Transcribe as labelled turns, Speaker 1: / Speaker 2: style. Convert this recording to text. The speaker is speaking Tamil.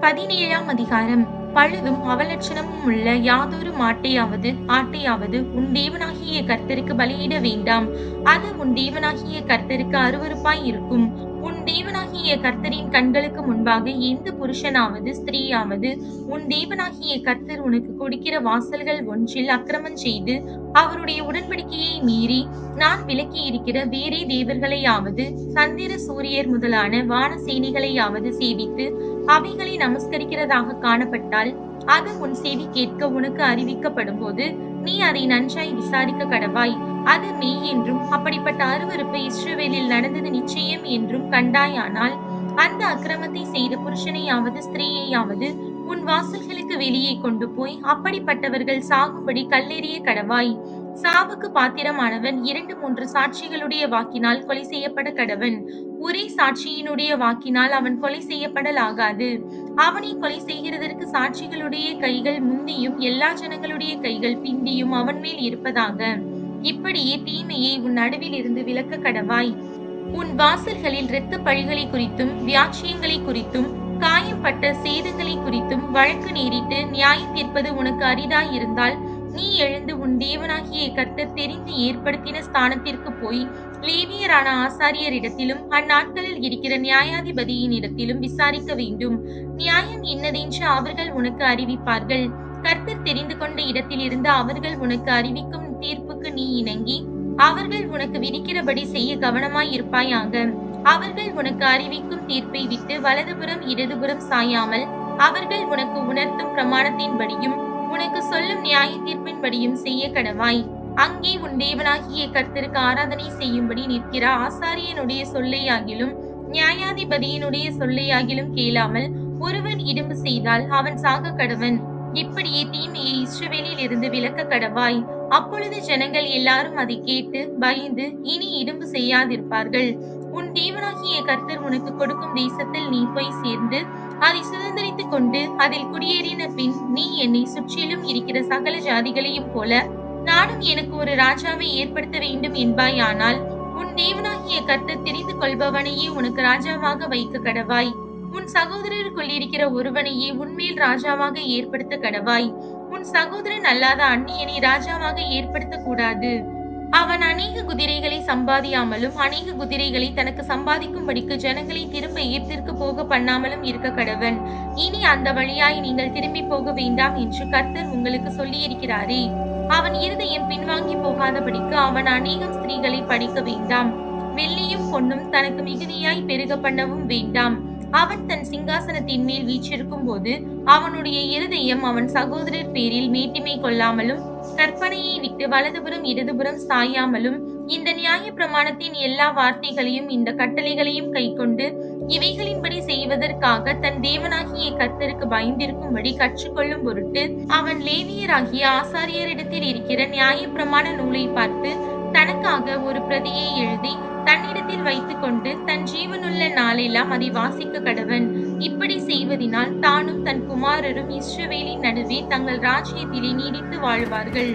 Speaker 1: பதினேழாம் அதிகாரம். பழுதும் அவலட்சணமும் உள்ள யாதொரு மாட்டையாவது ஆட்டையாவது உன் தேவனாகிய கர்த்தருக்கு பலியிட வேண்டாம். அது உன் தேவனாகிய கர்த்தருக்கு அருவறுப்பாய் இருக்கும். உன் தேவனாகிய கர்த்தரின் கண்களுக்கு முன்பாக எந்த புருஷனாவது ஸ்திரீயாவது உன் தேவனாகிய கர்த்தர் உனக்கு கொடுக்கிற வாசல்கள் ஒன்றில் அக்கிரமம் செய்து அவருடைய உடன்படிக்கையை மீறி நான் விலக்கி இருக்கிற வேறே தேவர்களையாவது சந்திர சூரியர் முதலான வான சேனைகளையாவது சேவித்து அவைகளை நமஸ்கரிக்கிறதாக காணப்பட்டால் அது உன் செவி கேட்க உனக்கு அறிவிக்கப்படும் போது நீ அதை நன்றாய் விசாரிக்க கடவாய். அது மெய் என்றும் அப்படிப்பட்ட அருவருப்பு இஸ்ரவேலில் நடந்தது நிச்சயம் என்றும் கண்டாயானால் அந்த அக்கிரமத்தை செய்த புருஷனையாவது ஸ்திரீயையாவது உன் வாசல்களுக்கு வெளியே கொண்டு போய் அப்படிப்பட்டவர்கள் சாகும்படி கல்லெறிய கடவாய். சாவுக்கு பாத்திரமானவன் இரண்டு மூன்று சாட்சிகளுடைய வாக்கினால் கொலை செய்யப்பட கடவன். ஒரே சாட்சியினுடைய வாக்கினால் அவன் கொலை செய்யப்படலாகாது. அவனை கொலை செய்கிறதற்கு சாட்சிகளுடைய கைகள் முந்தியும் எல்லா ஜனங்களுடைய கைகள் பிந்தியும் அவன் மேல் இருப்பதாக. இப்படியே தீமையை உன் நடுவில் இருந்து விலக்க கடவாய். உன் வாசல்களில் இரத்த பழிகளை குறித்தும் வியாட்சியங்களை குறித்தும் காயம்பட்ட சேதங்களை குறித்தும் வழக்கு நேரிட்டு நியாயம் தீர்ப்பது உனக்கு அரிதாய் இருந்தால் நீ எழுந்து உன் தேவனாகிய கர்த்தர் தெரிந்து ஏற்படுத்தின ஸ்தானத்திற்கு போய் லேவியரான ஆசாரியரிடத்திலும் அந்நாட்களில் இருக்கிற நியாயாதிபதியின் இடத்திலும் விசாரிக்க வேண்டும். நியாயம் என்னதென்று அவர்கள் உனக்கு அறிவிப்பார்கள். கர்த்தர் தெரிந்து கொண்ட இடத்தில் இருந்து அவர்கள் உனக்கு அறிவிக்கும் தீர்ப்புக்கு நீ இணங்கி அவர்கள் உனக்கு விதிக்கிறபடி செய்ய கவனமாய் இருப்பாயாக அவர்கள் உனக்கு அறிவிக்கும் தீர்ப்பை விட்டு வலதுபுறம் இடதுபுறம் சாயாமல் அவர்கள் உனக்கு உணர்த்தும் பிரமாணத்தின்படியும் உனக்கு சொல்லும் நியாய தீர்ப்பின்படியும் செய்ய கடவாய். அங்கே உன் தேவனாகிய கர்த்தருக்கு ஆராதனை செய்யும்படி நிற்கிற ஆசாரியனுடைய சொல்லையாகிலும் நியாயாதிபதியினுடைய சொல்லையாகிலும் கேளாமல் ஒருவன் இடும்பு செய்தால் அவன் சாக கடவன். இப்படியே தீமையை இஸ்ரவேலில் இருந்து விலக்க கடவாய். அப்பொழுது ஜனங்கள் எல்லாரும் அதை கேட்டு பயந்து இனி இடும்பு செய்யாதிருப்பார்கள். உன் தேவனாகிய கர்த்தர் உனக்கு கொடுக்கும் தேசத்தில் நீ போய் சேர்ந்து அதை சுதந்திரித்துக் கொண்டு அதில் குடியேறின பின் நீ என்னை சுற்றிலும் இருக்கிற சகல ஜாதிகளையும் போல நானும் எனக்கு ஒரு ராஜாவை ஏற்படுத்த வேண்டும் என்பாயானால் உன் தேவனாகிய கத்து தெரிந்து கொள்பவனையே உனக்கு ராஜாவாக வைக்க கடவாய். உன் சகோதரருக்குள் இருக்கிற ஒருவனையே உன்மேல் ராஜாவாக ஏற்படுத்த கடவாய். உன் சகோதரன் அல்லாத அந்நியனை ராஜாவாக ஏற்படுத்த கூடாது. அவன் அநேக குதிரைகளை சம்பாதியாமலும் அநேக குதிரைகளை தனக்கு சம்பாதிக்கும்படிக்கு ஜனங்களை திரும்ப ஈர்த்திற்கு போக பண்ணாமலும் இருக்க கடவன். இனி அந்த வழியாய் நீங்கள் திரும்பி போக வேண்டாம் என்று கர்த்தர் உங்களுக்கு சொல்லியிருக்கிறாரே. அவன் இருதயம் பின்வாங்கி போகாதபடிக்கு அவன் அநேகம் ஸ்திரீகளை படிக்க வேண்டாம். வெள்ளியும் பொன்னும் தனக்கு மிகுதியாய் பெருக பண்ணவும் வேண்டாம். அவன் தன் சிங்காசனத்தின் மேல் வீற்றிருக்கும் போது அவனுடைய இருதயம் அவன் சகோதரர் பேரில் மேட்டிமை கொள்ளாமலும் கற்பனையை விட்டு வலதுபுறம் இடதுபுறம் சாயாமலும் இந்த நியாய பிரமாணத்தின் எல்லா வார்த்தைகளையும் இந்த கட்டளைகளையும் கைக்கொண்டு இவைகளின்படி செய்வதற்காக தன் தேவனாகிய கர்த்தருக்கு பயந்திருக்கும்படி கற்றுக்கொள்ளும் பொருட்டு அவன் லேவியராகிய ஆசாரியரிடத்தில் இருக்கிற நியாய பிரமாண நூலை பார்த்து தனக்காக ஒரு பிரதியை எழுதி தன்னிடத்தில் வைத்துக்கொண்டு தன் ஜீவனுள்ள நாளெல்லாம் அதை வாசிக்க கடவன். இப்படி செய்வதினால் தானும் தன் குமாரரும் இஸ்ரவேலின் நடுவே தங்கள் ராஜ்யத்திலே நீடித்து வாழ்வார்கள்.